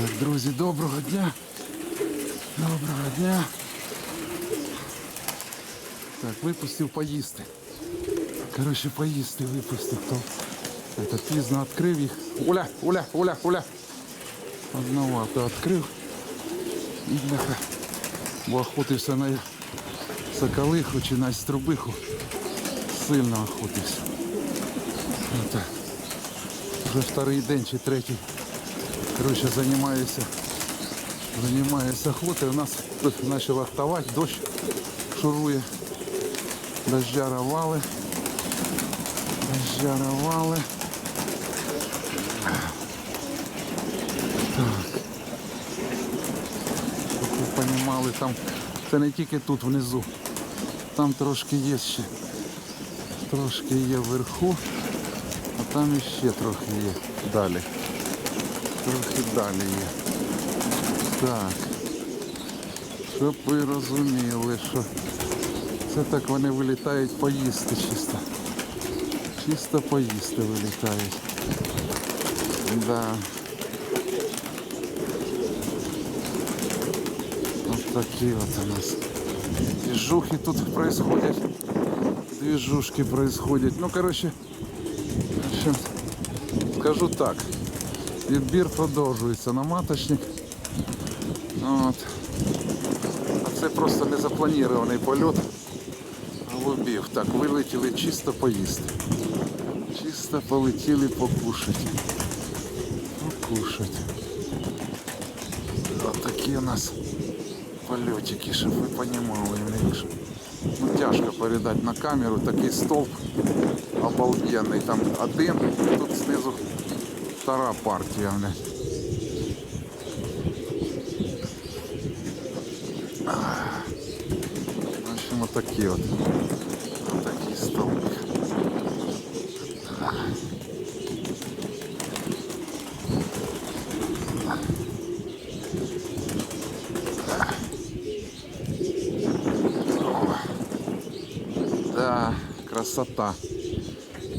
Так, друзі, доброго дня. Доброго дня. Так, випустив поїсти. Коротше, поїсти випустив. То это, пізно відкрив їх. Оля, Оля, Оля, Оля. Одновато відкрив. І бляха. Бо охотився на соколиху чи на струбиху. Сильно охотився. Вже вторий день чи третій. Короче, займаюся. Займаюся охотою. У нас тут почало вставати, дощ шурує. Дождяровали. Дождяровали. Так. Щоб ви понімали, там це не тільки тут внизу. Там трошки є ще. Трошки є вверху, а там іще трохи є далі. Трохи далі є. Так. Щоб ви розуміли, що це так вони вилітають поїсти чисто. Чисто поїсти вилітають. Да. От такі от у нас. Движухи тут происходят. Движушки происходят. Ну, короче, в общем, скажу так. Відбір продовжується на маточник. От. А це просто незапланований польот голубів. Так, вилетіли чисто поїсти. Чисто полетіли покушати. Покушати. Отакі у нас польотики, щоб ви розуміли. Ну, тяжко передати на камеру такий стовп обалденний. Там один, тут знизу втора партія. в них. В общем, вот такие вот. Вот такие столбик. Да, красота.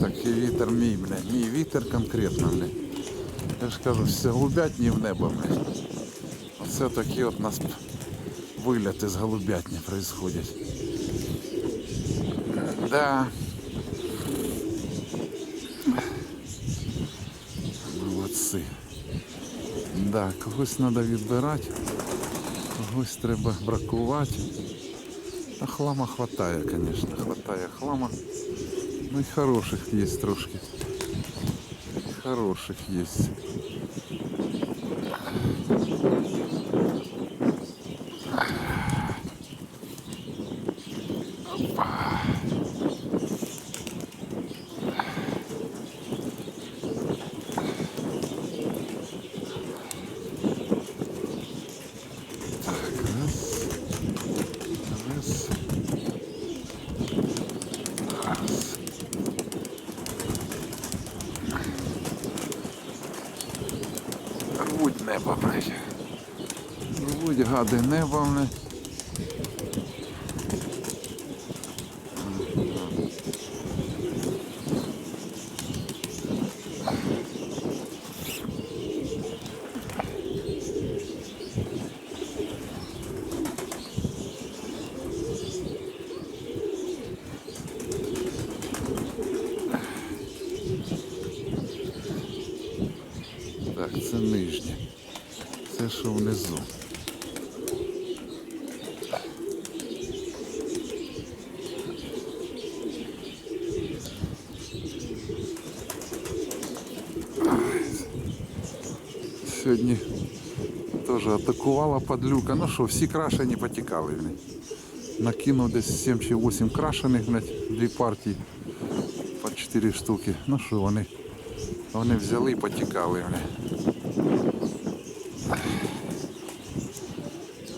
Такий вітер мій, блядь. Мій вітер конкретно, блядь. Я ж кажу, все голубятні в небо. Оце такі от у нас виліти з голубятні происходять. Да. Молодці. Да, когось треба відбирати, когось треба бракувати. А хлама хватає, звісно, хватає хлама. Ну і хороших є трошки. Хороших є. Так, раз. Раз. Раз. Рвуть небо, блядь. Небо, блядь. Так, це нижнє. Це що внизу. Сьогодні теж атакувала падлюка. Ну що, всі крашені потікали. Накинув десь 7 чи 8 крашених, блядь, дві партії по 4 штуки. Ну що вони, вони взяли і потікали. Блядь.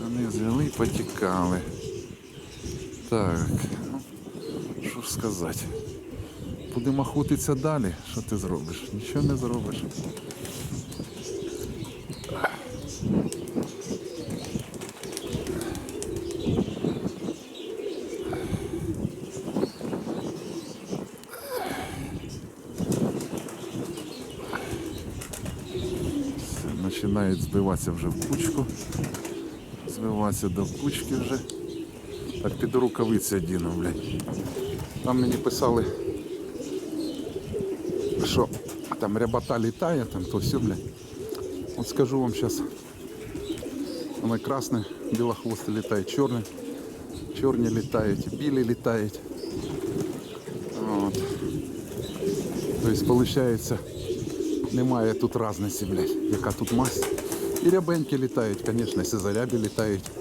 Вони взяли і потікали. Так, ну, що ж сказати. Будемо охотитися далі. Що ти зробиш? Нічого не зробиш. Починають збиватися вже в кучку. Збиватися до кучки вже. Так піду рукавиці одіну, блядь. Там мені писали, що там рябота літає, там то все, блядь. От скажу вам зараз. Воно красне, білохвости літає, чорне. Чорні літають, білі літають. От. Тобто, виходить, немає тут разниці, блядь, яка тут мазь. І рябеньки літають, звісно, сизарябі літають.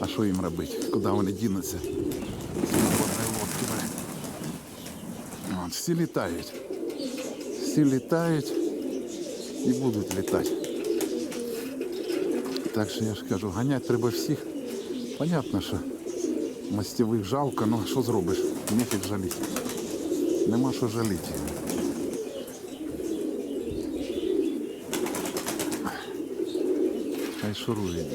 А що їм робити? Куди вони дінуться? Всі літають. Всі літають і будуть літати. Так що я ж кажу, ганять треба всіх. Понятно, що мастєвих жалко, ну що зробиш? Нефіг жаліти. Нема що жаліти. Хай шурують,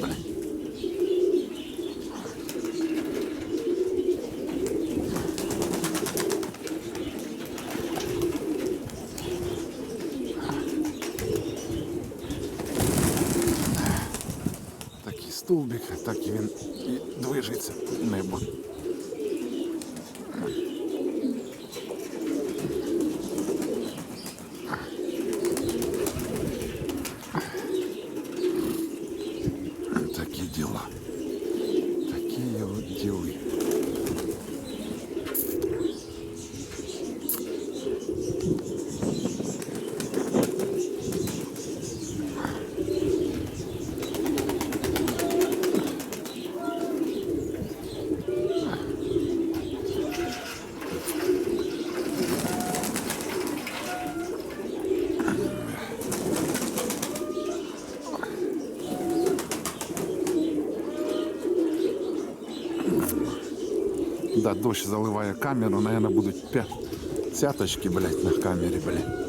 Такі стовбик, так і він і движеться небо. Такі діла. Такі от діли. Да, дощ заливає камеру, наверное, будуть пя... цяточки, блядь, на камері, блядь.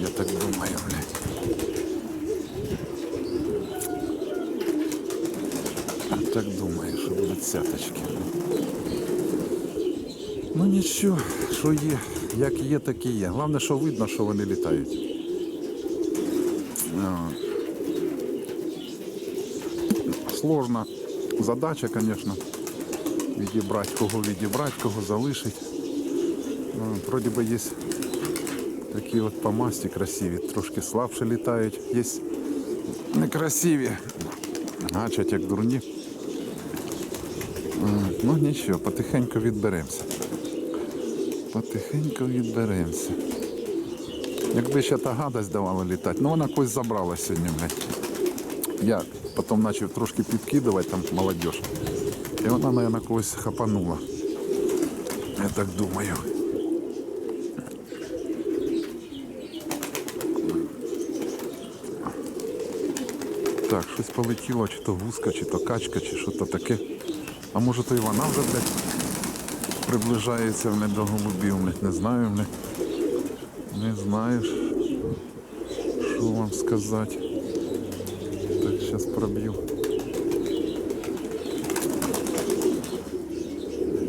Я так думаю, блядь. Я так думаю, що будуть цяточки. Ну нічого, що є, як є, так і є. Головне, що видно, що вони літають. Ну, Сложна задача, звісно відібрати, кого відібрати, кого залишити. Ну, Вроді би є такі от по масті красиві, трошки слабше літають, є некрасиві, гачать як дурні. Ну нічого, потихеньку відберемося. Потихеньку відберемося. Якби ще та гадость давала літати, ну вона когось забрала сьогодні. Я потім почав трошки підкидувати там молодіж. І вона, мабуть, когось хапанула. Я так думаю. Так, щось полетіло, чи то гуска, чи то качка, чи що то таке. А може то і вона вже, блядь, приближається блядь, до голубів, не знаю, блядь. Не знаю, що вам сказати. Так, зараз проб'ю.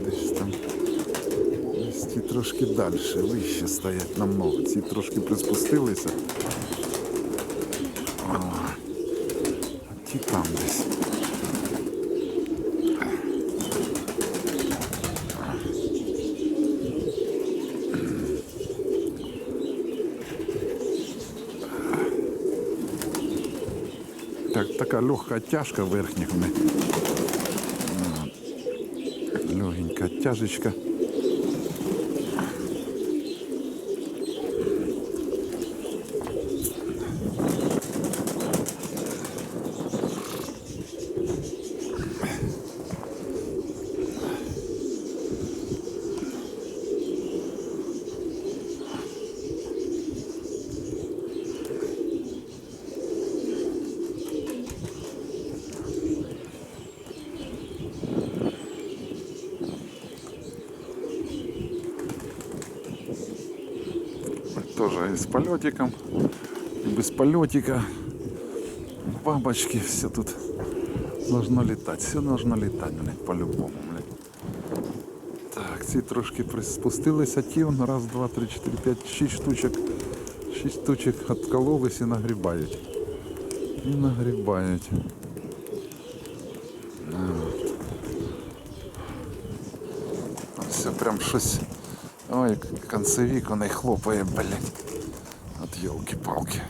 Десь там. Десь ті трошки далі, вище стоять намного. Ці трошки приспустилися. О, ті там десь. Так, така легка тяжка верхніх. Легенька тяжечка. Тоже и с полетиком, и без полетика. Бабочки, все тут должно летать. Все должно летать, блядь, по-любому, блядь. Так, ці трошки приспустилися, ті он раз, два, три, чотири, п'ять, шість штучок. Шість штучок откололись і нагрібають. І нагрібають. Все прям щось. Ой, концевик он і хлопає, блядь. От елки-палки.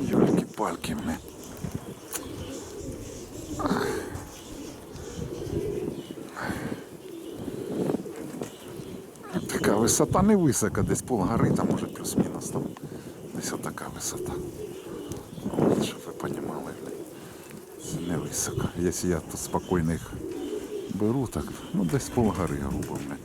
Ёлки-палки, блядь. Така висота не висока, десь пол гори, там може плюс-мінус там. Десь отака висота. От, щоб ви розуміли, це не високо. Якщо я тут спокійно їх беру, так, ну десь полгари грубо. блядь.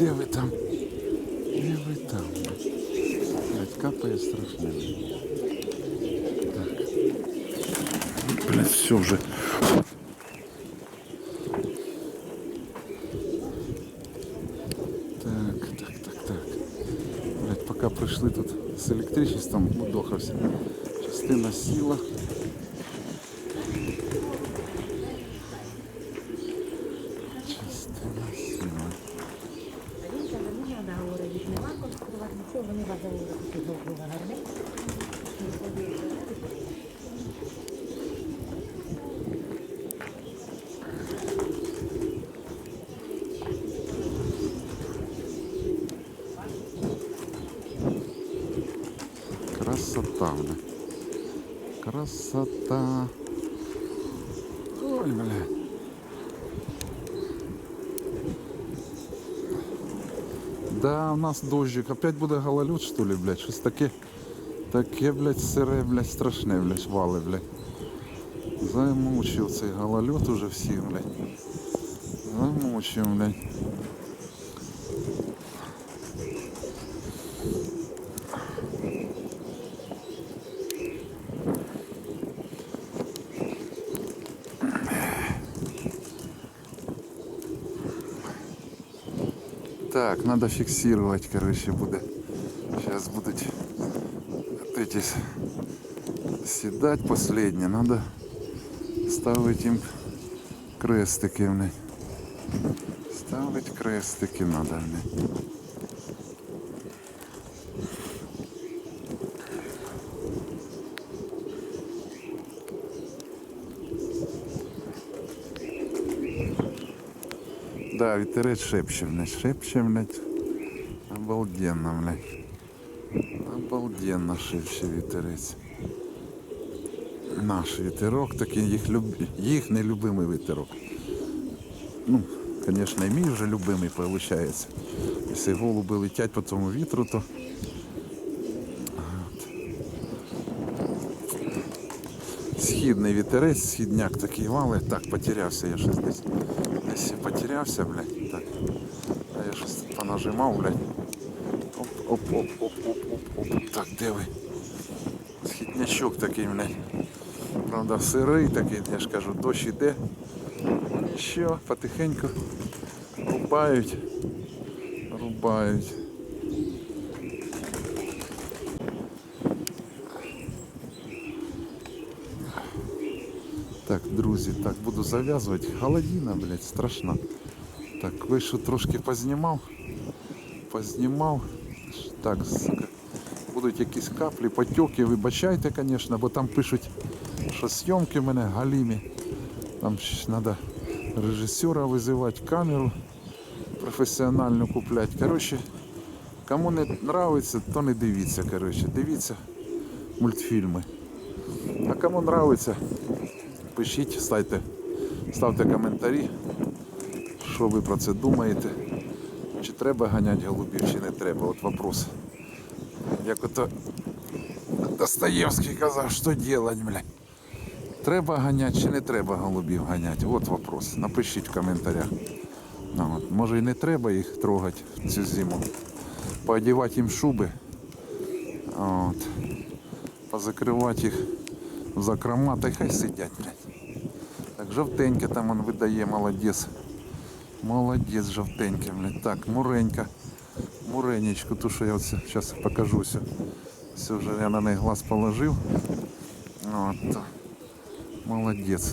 Де ви там? Де ви там? Блять, капає страшно. Блять, все вже. Так, так, так, так. Блять, поки прийшли тут з електричеством, удохався. Частина сіла. вони бажали такі довго гарні. Красота вона. Красота. Да, у нас дождик. Опять буде гололед, что ли, блядь? Щось таке. Таке, блядь, сире, блядь, страшне, блядь, вали, блядь. Замучив цей гололед уже всім, блядь. Замучив, блядь. Так, надо фиксировать, короче, буде. Сейчас будут эти с- седать последние. Надо ставить им крестики, блядь. Ставить крестики надо, блядь. Да, вітерець шепче, блядь, шепче, блядь. Обалденно, блядь. Обалденно шепче вітерець. Наш вітерок такий, їх, люб... їх нелюбимий вітерок. Ну, звісно, і мій вже любимий виходить. Якщо голуби летять по цьому вітру, то. Східний вітерець, східняк такий вали. Так, потерявся я щось десь. Десь потерявся, блядь. Так. А я щось понажимав, блядь. Оп, оп, оп, оп, оп, оп, оп. Так, де ви? Східнячок такий, блядь. Правда, сирий такий, я ж кажу, дощ іде. Нічого, потихеньку рубають. Рубають. Так, друзі, так, буду зав'язувати. Голодина, блядь, страшна. Так, вийшов трошки познімав. Познімав. Так, сука. Будуть якісь каплі, потьоки, вибачайте, звісно, бо там пишуть, що зйомки в мене галімі. Там треба режисера визивати, камеру професіональну купляти. Коротше, кому не подобається, то не дивіться. Коротше, дивіться мультфільми. А кому подобається, пишіть, ставте, ставте коментарі, що ви про це думаєте. Чи треба ганяти голубів, чи не треба. От вопрос. Як ото Достоєвський казав, що робити, блядь. Треба ганяти чи не треба голубів ганяти? От вопрос. Напишіть в коментарях. Ну, от. Може і не треба їх трогати цю зиму. Поодівати їм шуби. От. Позакривати їх в закрома, та й хай сидять, блядь. Так, жовтеньке там он видає, молодець. Молодець, жовтеньке, блядь. Так, муренька. Муренечку, ту, що я от зараз покажу все. Все вже я на неї глаз положив. От. Молодець.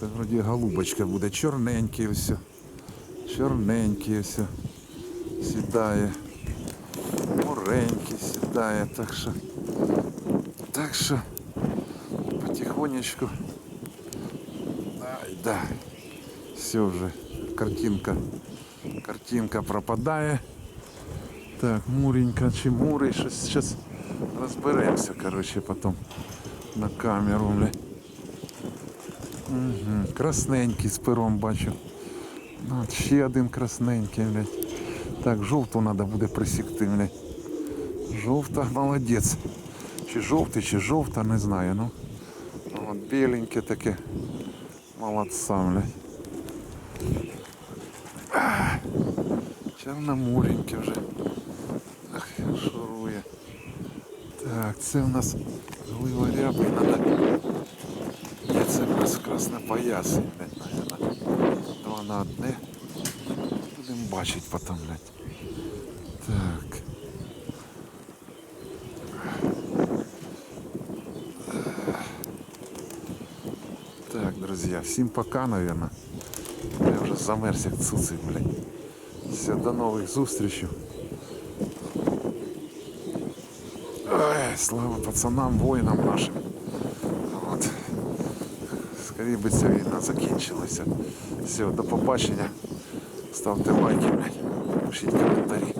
Це вроді голубочка буде. Чорненький все. Чорненький все. Сідає. Муренький сідає. Так що. Так що потихонечку. Ай, да. Все вже. Картинка. Картинка пропадає. Так, муренька чи мурий, щось зараз розберемося, коротше, потім на камеру, бля. Угу. Красненький з пером бачу. Ну, От ще один красненький, блядь. Так, жовту треба буде присікти, блядь. Жовта, молодець. Чи жовтий, чи жовта, не знаю. Ну, От біленьке таке. Молодця, блядь. Ах, Чорномореньке вже. Ах, шурує. Так, це у нас глива ряби, надо. Ні, це у нас краснопоясний, блядь, наверное. Два на одне. Будемо бачити потім, блядь. Так, друзья, всем пока, наверное. Я вже замерз як цуцик, блядь. Все, до нових зустрічей. Слава пацанам, воїнам нашим. От. Скоріше би ця війна закінчилася. Все, до побачення. Ставте лайки, блядь. Пишіть коментарі.